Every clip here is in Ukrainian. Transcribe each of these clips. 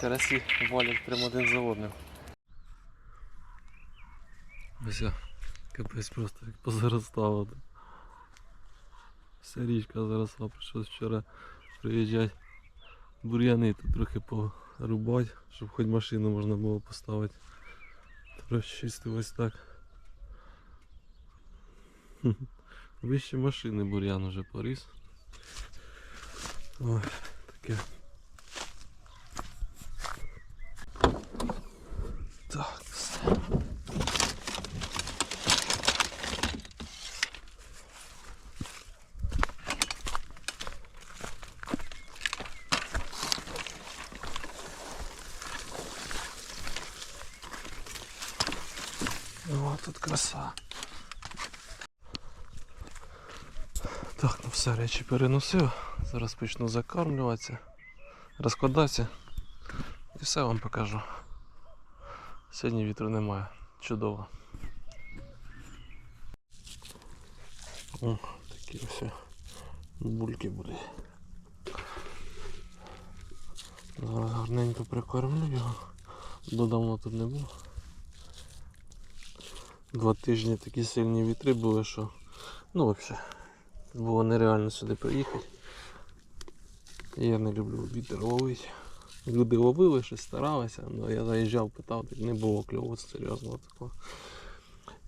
карасі валять прямо один за одним. Ось капець просто як позаростало. Вся річка заросла, прийшлось вчора приїжджати. Бур'яни тут трохи порубати, щоб хоч машину можна було поставити. Розчистив ось так. Вище машини бур'ян уже поріс. Ой, таке. Так. О, тут краса. Так, ну все, речі переносив. Зараз почну закармлюватися, розкладатися і все вам покажу. Сьогодні вітру немає. Чудово. О, такі ось бульки будуть. Зараз гарненько прикормлю його. Бо давно тут не був. Два тижні такі сильні вітри були, що ну взагалі було нереально сюди приїхати. Я не люблю вітер ловити. Люди ловили, щось старалися, але я заїжджав, питав, не було кльову, серйозно такого.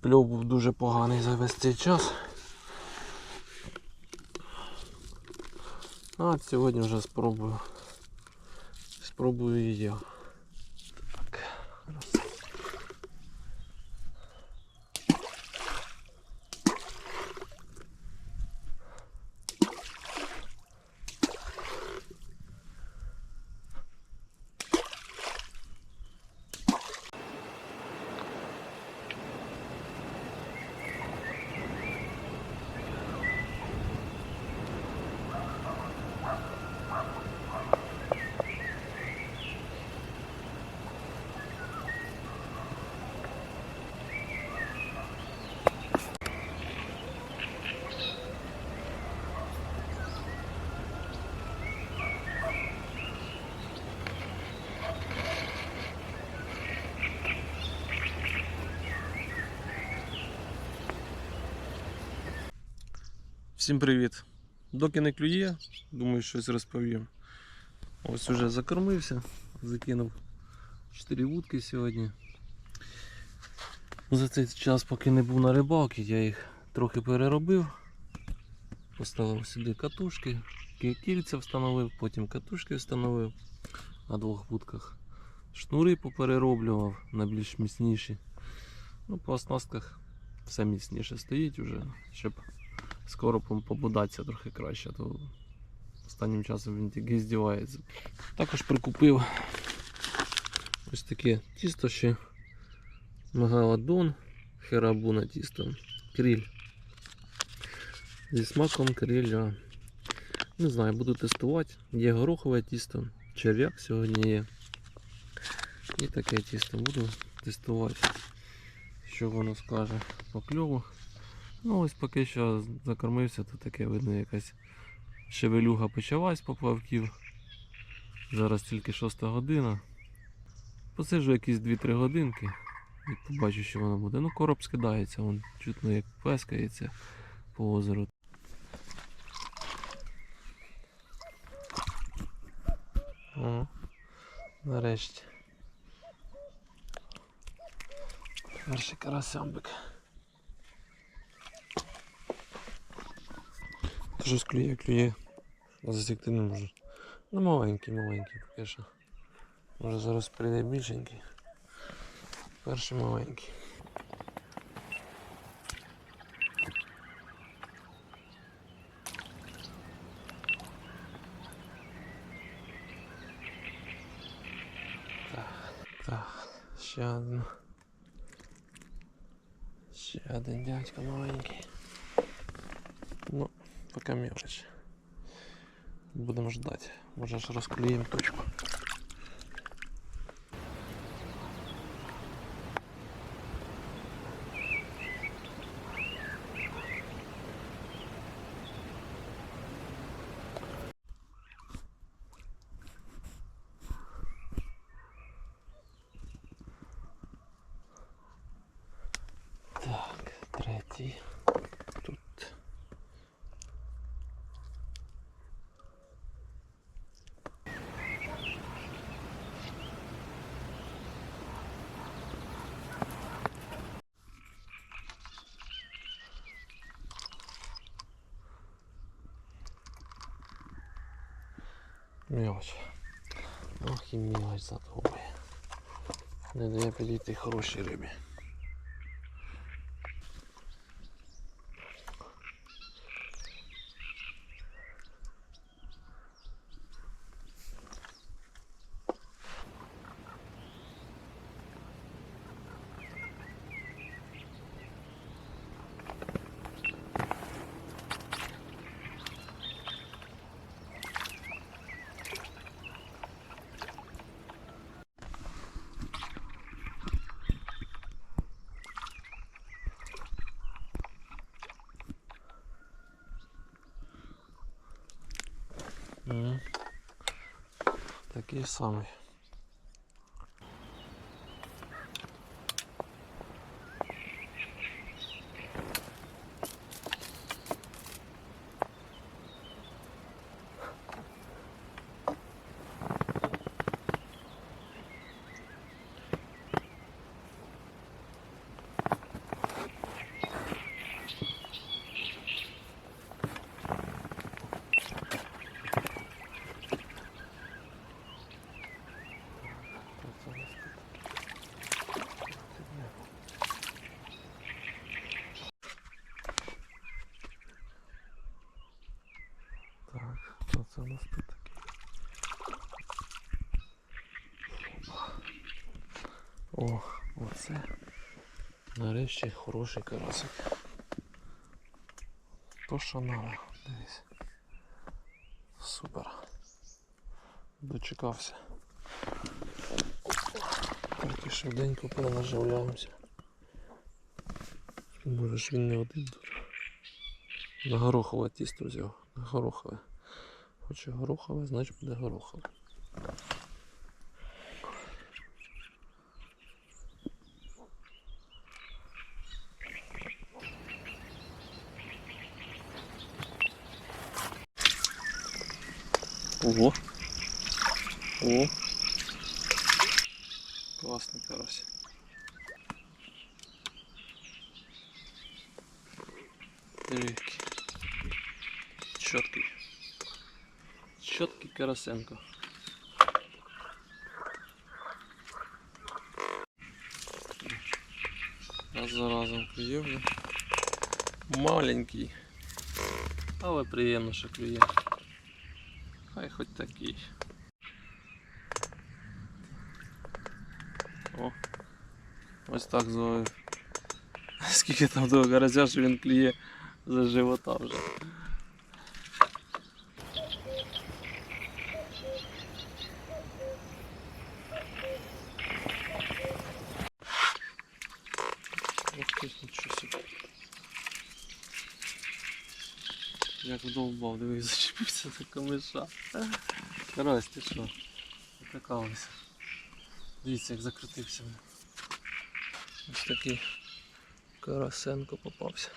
Кльов був дуже поганий за весь цей час. А сьогодні вже спробую. Спробую і я. Всім привіт! Доки не клює, думаю, щось розповім. Ось уже закормився, закинув 4 вудки сьогодні. За цей час, поки не був на рибалці, я їх трохи переробив. Поставив сюди катушки, кільця встановив, потім катушки встановив на двох вудках. Шнури поперероблював на більш міцніші. Ну, по оснастках все міцніше стоїть уже, щоб з коропом побудатися трохи краще, то останнім часом він тільки здівається. Також прикупив ось таке тісто ще Магаладон, херабуна тісто, кріль. Зі смаком криля. Не знаю, буду тестувати. Є горохове тісто, черв'як сьогодні є. І таке тісто буду тестувати. Що воно скаже по кльову. Ну ось поки що закормився, то таке видно якась шевелюга почалась поплавків. Зараз тільки 6 година. Посиджу якісь 2-3 годинки і побачу, що воно буде. Ну, короб скидається, вон чутно як плескається по озеру. О, нарешті. Перший карасямбик. Та Щось клює, клює. Засікти не можу. Ну маленький, маленький поки що. Може зараз прийде більшенький. Перший маленький. Ще один. Ще один дядько маленький. пока мелочь. Будем ждать. Может же расклеим точку. Так, третий. Мелочь. Ох і за задовбає. Не дає підійти хорошій рибі. Такий самий. Хто це у нас тут? Так, хто це у нас тут такий? О, оце. Нарешті хороший карасик. То що надо, дивись. Супер. Дочекався. І швиденько перенаживляємося. Може ж він не один тут. На горохове тісто взяв. На горохове. Хоче горохове, значить буде горохове. Ого. О. Класний карась. Диви карасенко. Раз за разом клює. Маленький. Але приємно, що клює. Хай хоч такий. О, ось так зловив. Скільки там того гаража, що він клює за живота вже. Ох ти ж нічого собі. Як дивись, зачепився за камиша. Карась, ти що? Така. Дивіться, як закрутився. Ось такий карасенко попався.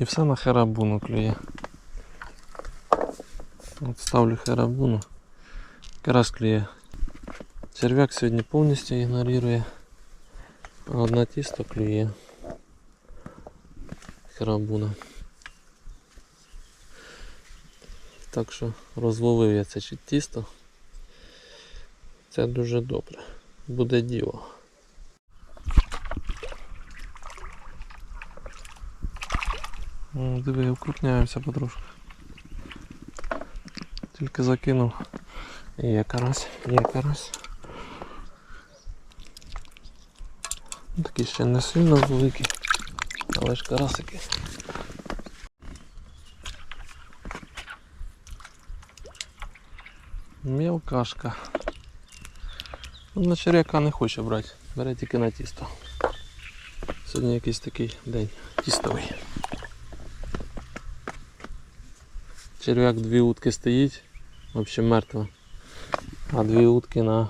І все на херабуну клює. От ставлю херабуну. Якраз клює. Черв'як сьогодні повністю ігнорує. Одна тісто клює. Херабуна. Так що розловив я це чи тісто. Це дуже добре. Буде діло. О, Диви, укрупняємося потрошку. Тільки закинув. Є карась, є карась. Ну, Такі ще не сильно великі, але ж карасики. Мелкашка. Ну, на черяка не хоче брати, бере тільки на тісто. Сьогодні якийсь такий день тістовий. Черв'як дві утки стоїть, взагалі мертво. А дві утки на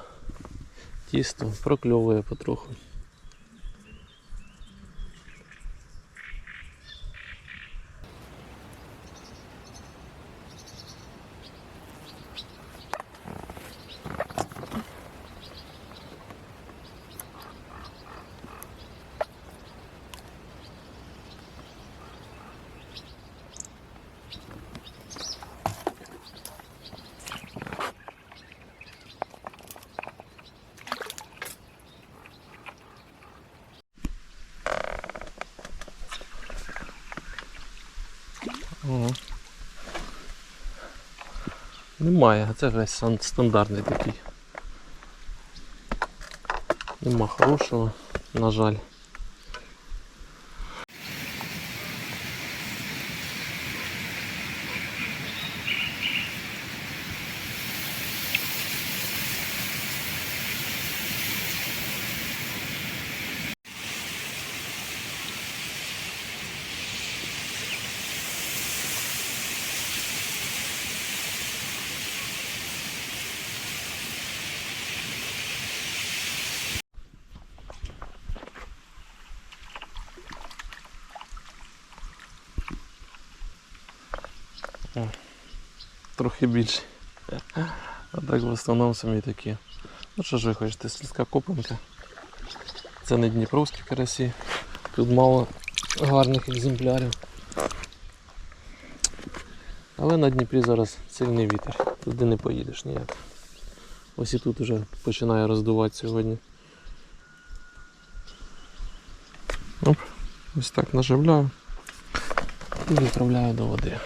тісто прокльовує потроху. Немає, а це весь стандартний такий. Нема хорошого, на жаль. Трохи більше. А так в основному самі такі. Ну що ж ви хочете, слідка копанка. Це не дніпровські карасі. Тут мало гарних екземплярів. Але на Дніпрі зараз сильний вітер. Туди не поїдеш ніяк. Ось і тут вже починає роздувати сьогодні. Оп, ось так наживляю і відправляю до води.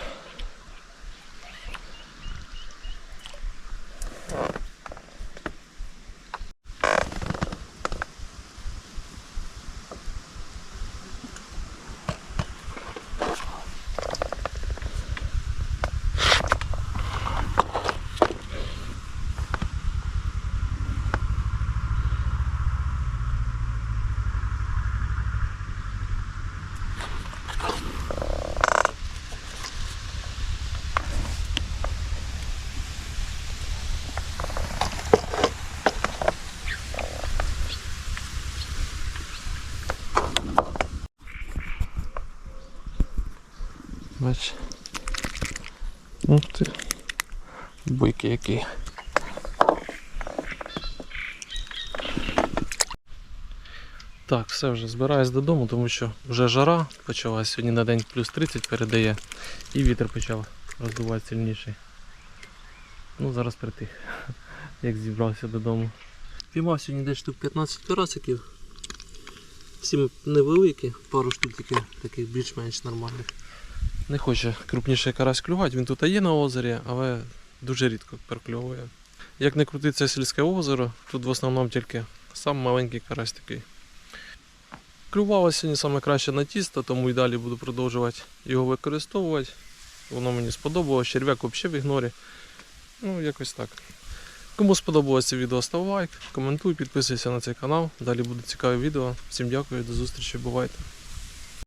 Ух ти. Бойки які. Так, все вже збираюсь додому, тому що вже жара почалась сьогодні на день плюс 30 передає і вітер почав роздувати сильніший. Ну, зараз притих, як зібрався додому. Піймав сьогодні десь штук 15 карасиків. Всі невеликі, пару штук таких більш-менш нормальних. Не хоче крупніший карась клювати, він тут є на озері, але дуже рідко перекльовує. Як не крути це сільське озеро, тут в основному тільки сам маленький карась такий. Клювало сьогодні саме на тісто, тому і далі буду продовжувати його використовувати. Воно мені сподобалось, черв'як взагалі в ігнорі. Ну, якось так. Кому сподобалось це відео, став лайк, коментуй, підписуйся на цей канал. Далі буде цікаве відео. Всім дякую, до зустрічі, бувайте.